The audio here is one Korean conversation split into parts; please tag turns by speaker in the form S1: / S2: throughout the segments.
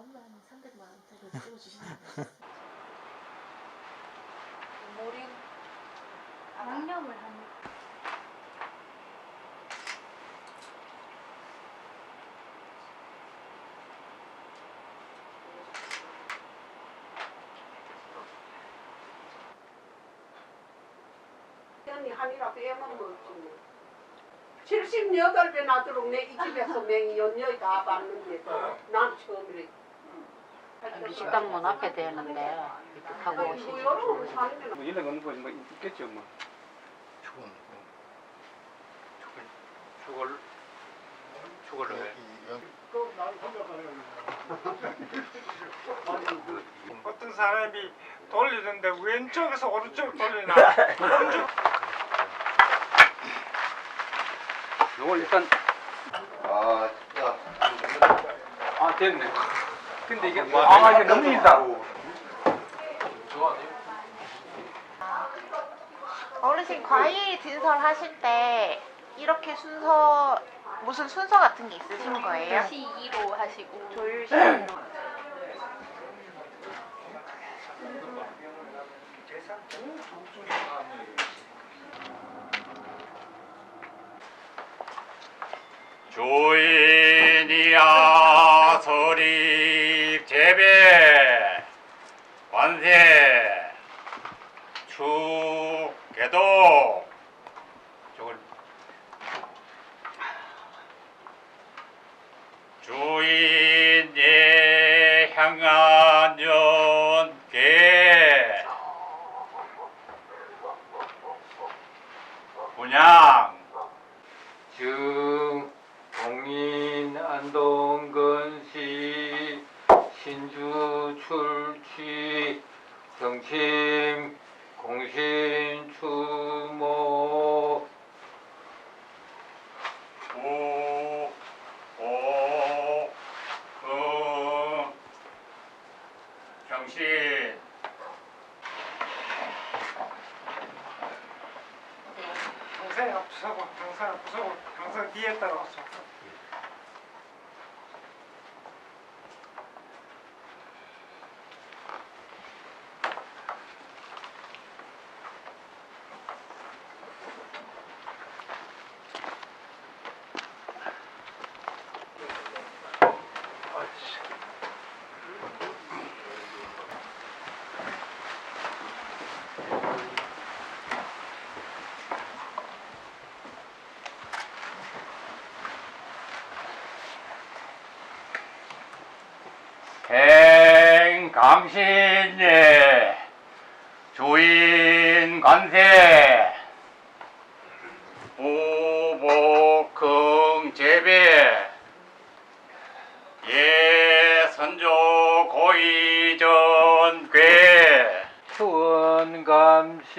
S1: 한 300만 원짜리 찍어주시면.
S2: 모링
S3: 양념을 한
S4: 언니 한이라도 애만 먹지 뭐. 78배 나도록 내 이 집에서 맹이 연녀이 다 봤는데도 난 처음이래.
S2: 식당 문 앞에 되는데 이렇게 타고
S4: 데는
S5: 뭐 연락 오는 거지 뭐 있겠죠 뭐.
S6: 죽은
S5: 죽을 죽을 왜?
S7: 어떤 사람이 돌리는데 왼쪽에서 오른쪽 돌리나
S5: 이걸 일단
S6: 아 진짜
S5: 아 됐네. 근데 이게 아 이게 너무 길다.
S8: 어르신 과일 진설 하실 때 이렇게 순서 무슨 순서 같은 게 있으신 거예요?
S3: 시 2로 하시고
S8: 조율시
S9: 주인이야 관세 축계도.
S5: 저걸.
S9: 주인의 향한 연계 분양
S5: 증 공인 안동건시 신주 출취 정침 공신 추모
S9: 오, 오, 응, 정신,
S7: 당선이 앞서고 당선 앞서고 당선 뒤에 따라서
S9: 행강신예 주인 관세 우복흥 재배 예 선조 고이전괴
S5: 추원감시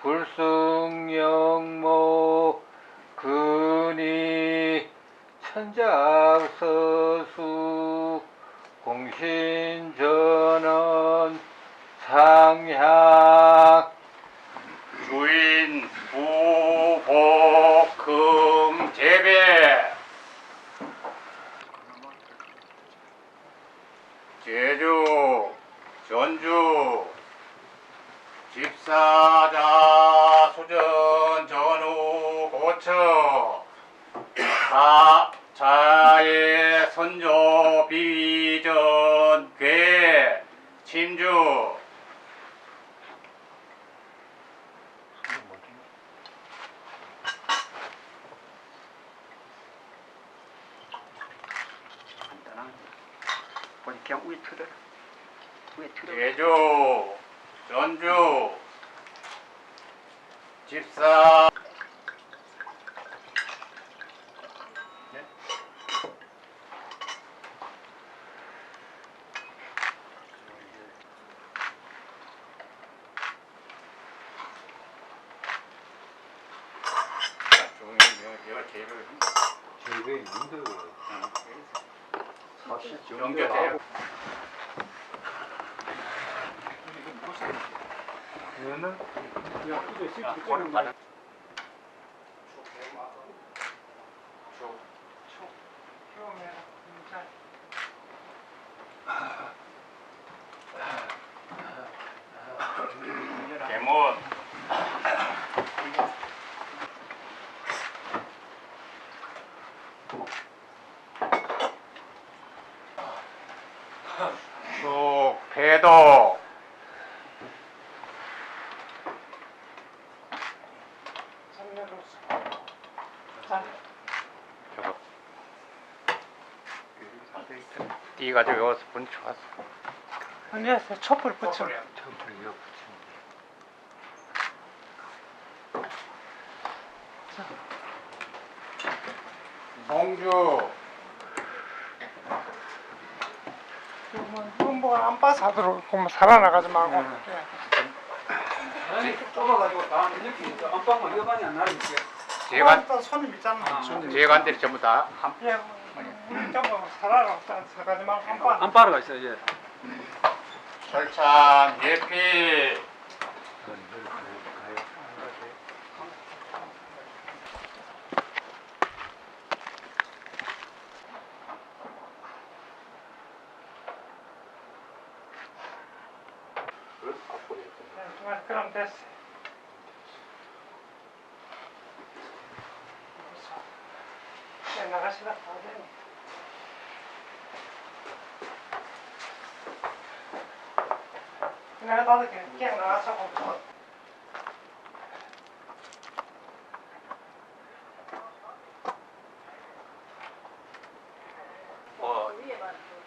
S5: 불승영모 근이 천작서수 공신전원 상향
S9: 주인 우복흥 재배. 제주 전주 집사자 수전 전후 고처 사 선조 비전 괴 침주.
S5: 그냥 위에 틀어 위에 틀어
S9: 제주 전주 집사 제일
S5: 힘들어요. 사실
S9: 연결돼요.
S7: 얘는 그냥 이제
S9: 아, 스위치
S7: 꼬리 꺼는 거야.
S9: 개몬 배도 저거 띠 가지고 여기서 분이 좋았어.
S7: 아니야 촛불 붙여.
S9: 공주
S7: 이건 뭐안 빠사도록 보면 살아나가지 말고. 예.
S5: 좁아가지고 다 이렇게 안방만 여반이 안
S7: 손님 있잖아.
S9: 제간들이 전부 다 한
S7: 예, 우리 전부 살아가지 말고. 한번
S5: 안방으로 있어요. 예.
S9: 철참 예필
S7: 네, 그럼 됐어 네, 나가시다 나도 그냥
S9: 뭐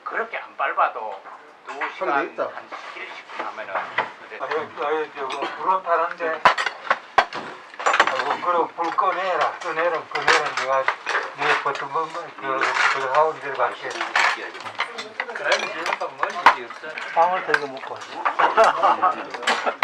S9: 그렇게 안 밟아도 두 시간. 한 10분 하면은
S10: 아이고, 그럼 불 꺼내라. 꺼내라, 꺼내라. 내가, 내가 버튼 뭐, 그, 그 하운 데로 갈게. 그러면 지금 뭔지 없어. 빵을 들고 먹고.